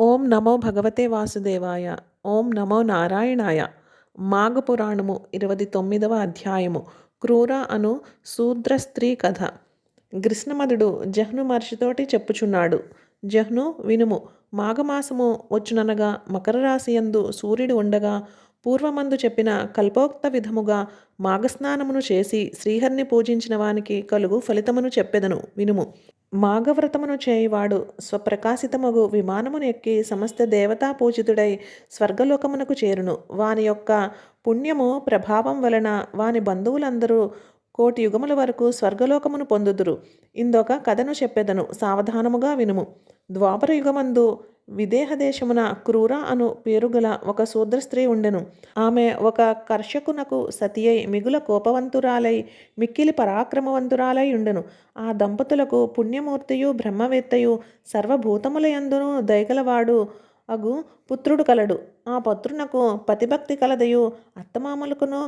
ఓం నమో భగవతే వాసుదేవాయ ఓం నమో నారాయణాయ. మాఘపురాణము ఇరవై తొమ్మిదవ అధ్యాయము. క్రూర అను శూద్ర స్త్రీ కథ. గ్రిష్ణమదుడు జహ్ను మహర్షితోటి చెప్పుచున్నాడు. జహ్ను వినుము మాఘమాసము వచ్చుననగా మకర రాశియందు సూర్యుడు ఉండగా పూర్వమందు చెప్పిన కల్పోక్త విధముగా మాఘస్నానమును చేసి శ్రీహరిని పూజించిన వానికి కలుగు ఫలితమును చెప్పెదను వినుము. మాఘవ్రతమును చేయువాడు స్వప్రకాశితమగు విమానమును ఎక్కి సమస్త దేవతా పూజితుడై స్వర్గలోకమునకు చేరును. వాని యొక్క పుణ్యము ప్రభావం వలన వాని బంధువులందరూ కోటి యుగముల వరకు స్వర్గలోకమును పొందుదురు. ఇందొక కథను చెప్పెదను సావధానముగా వినుము. ద్వాపర యుగమందు విదేహ దేశమున క్రూర అను పేరుగల ఒక శూద్ర స్త్రీ ఉండెను. ఆమె ఒక కర్షకునకు సతియై మిగుల కోపవంతురాలై మిక్కిలి పరాక్రమవంతురాలై ఉండెను. ఆ దంపతులకు పుణ్యమూర్తియు బ్రహ్మవేత్తయు సర్వభూతములయందును దయగలవాడు అగు పుత్రుడు కలడు. ఆ పుత్రునకు పతిభక్తి కలదయు అత్తమామలకును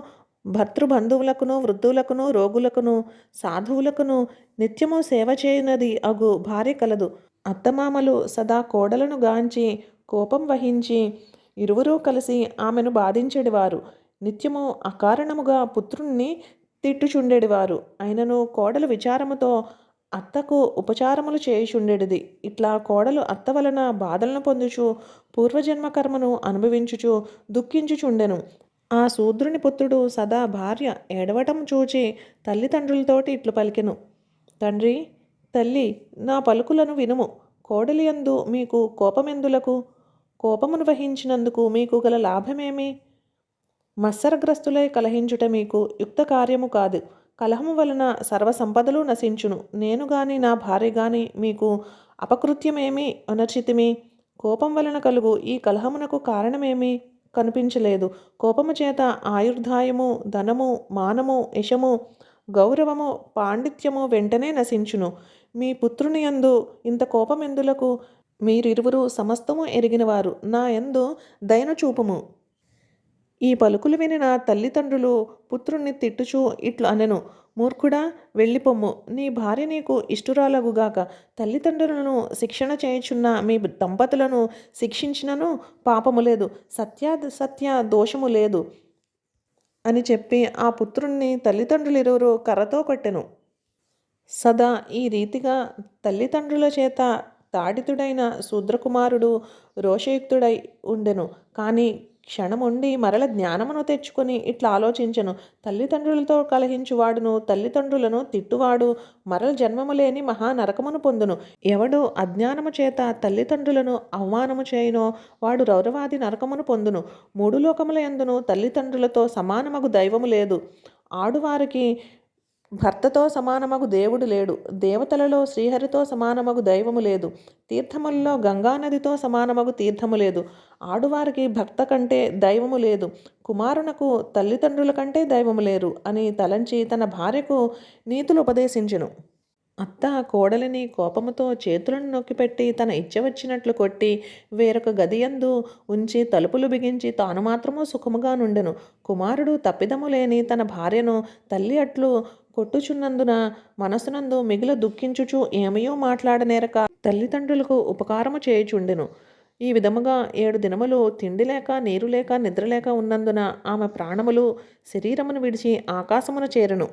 భర్తృబంధువులకును వృద్ధులకును రోగులకును సాధువులకును నిత్యము సేవ చేయునది అగు భార్య కలదు. అత్తమామలు సదా కోడలను గాంచి కోపం వహించి ఇరువురూ కలిసి ఆమెను బాధించెడివారు. నిత్యము అకారణముగా పుత్రుణ్ణి తిట్టుచుండెడివారు. అయినను కోడలు విచారముతో అత్తకు ఉపచారములు చేయుచుండెడిది. ఇట్లా కోడలు అత్త వలన బాధలను పొందుచు పూర్వజన్మ కర్మను అనుభవించుచు దుఃఖించుచుండెను. ఆ శూద్రుని పుత్రుడు సదా భార్య ఏడవటం చూచి తల్లిదండ్రులతోటి ఇట్లు పలికెను. తండ్రి తల్లి నా పలుకులను వినుము. కోడలియందు మీకు కోపమెందులకు? కోపమును వహించినందుకు మీకు గల లాభమేమి? మత్సరగ్రస్తులై కలహించుట మీకు యుక్త కార్యము కాదు. కలహము వలన సర్వసంపదలు నశించును. నేను గాని నా భార్య గాని మీకు అపకృత్యమేమి? అనర్చితిమి. కోపం వలన కలుగు ఈ కలహమునకు కారణమేమి? కనిపించలేదు. కోపము చేత ఆయుర్ధాయము ధనము మానము యశము గౌరవము పాండిత్యము వెంటనే నశించును. మీ పుత్రుని యందు ఇంత కోపమెందులకు మీరిరువురు సమస్తము ఎరిగినవారు. నా యందు దయను చూపుము. ఈ పలుకులు వినిన తల్లిదండ్రులు పుత్రుణ్ణి తిట్టుచూ ఇట్లు అనెను. మూర్ఖుడా వెళ్ళిపొమ్ము. నీ భార్య నీకు ఇష్టురాలగుగాక. తల్లిదండ్రులను శిక్షణ చేయుచున్న మీ దంపతులను శిక్షించినను పాపము లేదు. సత్య సత్య దోషము లేదు అని చెప్పి ఆ పుత్రుణ్ణి తల్లిదండ్రులు ఇరువురు కర్రతో కొట్టెను. సదా ఈ రీతిగా తల్లిదండ్రుల చేత తాడితుడైన శూద్రకుమారుడు రోషయుక్తుడై ఉండెను. కానీ క్షణముండి మరల జ్ఞానమును తెచ్చుకొని ఇట్లా ఆలోచించను. తల్లిదండ్రులతో కలహించువాడును తల్లిదండ్రులను తిట్టువాడు మరల జన్మము లేని మహా నరకమును పొందును. ఎవడు అజ్ఞానము చేత తల్లిదండ్రులను అవమానము చేయునో వాడు రౌరవాది నరకమును పొందును. మూడు లోకముల ఎందును తల్లిదండ్రులతో సమానమగు దైవము లేదు. ఆడువారికి భర్తతో సమానమగు దేవుడు లేడు. దేవతలలో శ్రీహరితో సమానమగు దైవము లేదు. తీర్థములలో గంగానదితో సమానమగు తీర్థము లేదు. ఆడువారికి భక్త కంటే దైవము లేదు. కుమారునకు తల్లిదండ్రుల కంటే దైవము లేరు అని తలంచి తన భార్యకు నీతులు ఉపదేశించెను. అత్త కోడలిని కోపముతో చేతులను నొక్కిపెట్టి తన ఇచ్చ వచ్చినట్లు కొట్టి వేరొక గదియందు ఉంచి తలుపులు బిగించి తాను మాత్రము సుఖముగా నుండెను. కుమారుడు తప్పిదము లేని తన భార్యను తల్లి అట్లు కొట్టుచున్నందున మనసునందు మిగిల దుఃఖించుచు ఏమయో మాట్లాడనేరక తల్లిదండ్రులకు ఉపకారము చేయుచుండెను. ఈ విధముగా ఏడు దినములు తిండి లేక నీరు లేక నిద్ర లేక ఉన్నందున ఆమె ప్రాణములు శరీరమును విడిచి ఆకాశమును చేరును.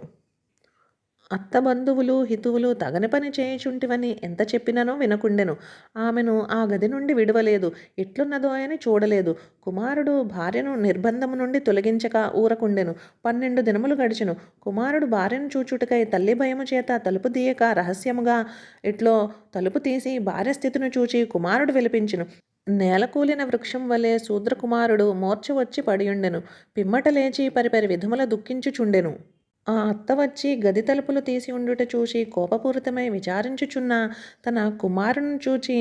అత్త బంధువులు హితువులు తగని పని చేయుచుంటివని ఎంత చెప్పిననో వినకుండెను. ఆమెను ఆ గది నుండి విడవలేదు. ఎట్లున్నదో అని చూడలేదు. కుమారుడు భార్యను నిర్బంధము నుండి తొలగించక ఊరకుండెను. పన్నెండు దినములు గడిచెను. కుమారుడు భార్యను చూచుటకై తల్లి భయము చేత తలుపు తీయక రహస్యముగా ఇట్లో తలుపు తీసి భార్య స్థితిని చూచి కుమారుడు విలిపించెను. నేలకూలిన వృక్షం వలె శూద్రకుమారుడు మోర్చ వచ్చి పడియుండెను. పిమ్మట లేచి పరిపరి విధముల దుఃఖించుచుండెను. ఆ అత్త వచ్చి గది తలుపులు తీసి ఉండుట చూసి కోపపూరితమై విచారించుచున్న తన కుమారుని చూచి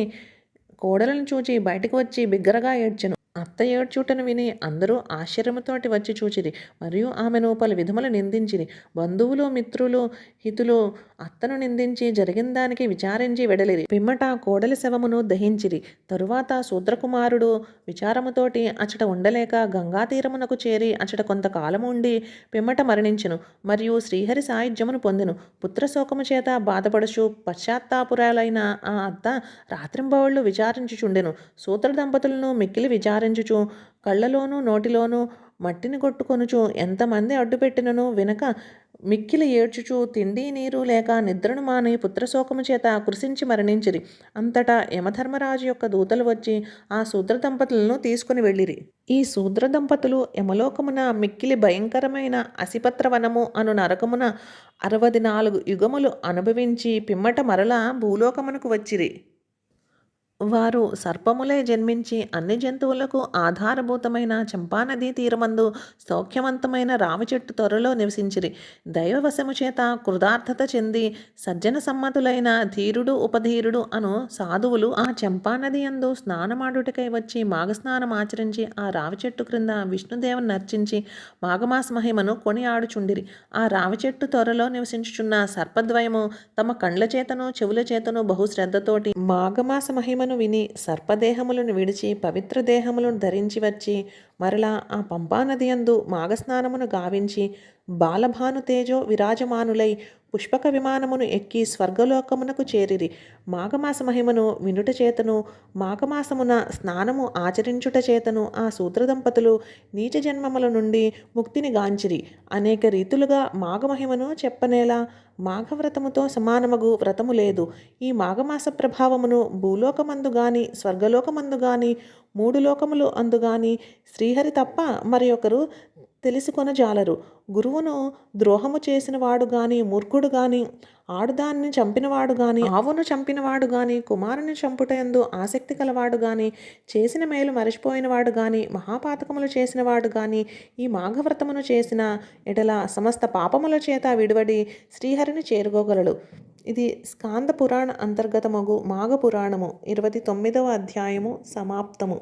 కోడలను చూచి బయటకు వచ్చి బిగ్గరగా ఏడ్చెను. అత్త ఏడ్చుటను విని అందరూ ఆశ్చర్యముతోటి వచ్చి చూచిరి. మరియు ఆమెను పలు విధములు నిందించిరి. బంధువులు మిత్రులు హితులు అత్తను నిందించి జరిగిన దానికి విచారించి వెడలిరి. పిమ్మట కోడలి శవమును దహించిరి. తరువాత శూద్రకుమారుడు విచారముతోటి అచట ఉండలేక గంగా తీరమునకు చేరి అచట కొంతకాలము ఉండి పిమ్మట మరణించెను. మరియు శ్రీహరి సాయుధ్యమును పొందెను. పుత్రశోకము చేత బాధపడుచు పశ్చాత్తాపురాలైన ఆ అత్త రాత్రింబవళ్ళు విచారించుచుండెను. సూత్ర దంపతులను మిక్కిలి విచారించుచు కళ్ళలోనూ నోటిలోనూ మట్టిని కొట్టుకొనుచు. ఎంతమంది అడ్డుపెట్టినను వినక మిక్కిలి ఏడ్చుచు. తిండి నీరు లేక నిద్రను మాని పుత్రశోకము చేత కృషించి మరణించిరి. అంతటా యమధర్మరాజు యొక్క దూతలు వచ్చి ఆ శూద్ర దంపతులను తీసుకుని వెళ్ళిరి. ఈ శూద్ర దంపతులు యమలోకమున మిక్కిలి భయంకరమైన అసిపత్రవనము అను నరకమున అరవది నాలుగు యుగములు అనుభవించి పిమ్మట మరలా భూలోకమునకు వచ్చిరి. వారు సర్పములే జన్మించి అన్ని జంతువులకు ఆధారభూతమైన చంపానదీ తీరమందు సౌఖ్యవంతమైన రావి చెట్టు త్వరలో నివసించిరి. దైవవశము చేత కృతార్థత చెంది సజ్జన సమ్మతులైన ధీరుడు ఉపధీరుడు అను సాధువులు ఆ చంపానది అందు స్నానమాడుటకై వచ్చి మాఘస్నానం ఆచరించి ఆ రావి చెట్టు క్రింద విష్ణుదేవుని నర్చించి మాఘమాస మహిమను కొని ఆడుచుండిరి ఆ రావి చెట్టు త్వరలో నివసించుచున్న సర్పద్వయము తమ కండ్ల చేతను చెవుల చేతను బహుశ్రద్ధతోటి మాఘమాస మహిమను విని సర్పదేహములను విడిచి పవిత్ర దేహములను ధరించి వచ్చి మరలా ఆ పంపానది యందు మాఘస్నానమును గావించి బాలభాను తేజో విరాజమానులై పుష్పక విమానమును ఎక్కి స్వర్గలోకమునకు చేరిరి. మాఘమాస మహిమను వినుట చేతను మాఘమాసమున స్నానము ఆచరించుట చేతను ఆ సూత్ర దంపతులు నీచ జన్మముల నుండి ముక్తిని గాంచిరి. అనేక రీతులుగా మాఘమహిమను చెప్పనేలా మాఘవ్రతముతో సమానమగు వ్రతము లేదు. ఈ మాఘమాస ప్రభావమును భూలోకమందు గాని స్వర్గలోకమందు గాని మూడు లోకములు అందు గాని శ్రీహరి తప్ప మరి ఒకరు తెలుసుకొనజాలరు గురువును ద్రోహము చేసినవాడు గాని మూర్ఖుడు గాని ఆడుదాన్ని చంపినవాడు గాని ఆవును చంపినవాడు గాని కుమారుని చంపుటయందు ఆసక్తి కలవాడు గాని చేసిన మేలు మరచిపోయినవాడు గాని మహాపాతకములు చేసినవాడు గాని ఈ మాఘవ్రతమును చేసిన ఎడల సమస్త పాపముల చేత విడివడి శ్రీహరిని చేరుకోగలడు. ఇది స్కాంద పురాణ అంతర్గతమగు మాఘ పురాణము ఇరవై తొమ్మిదవ అధ్యాయము సమాప్తము.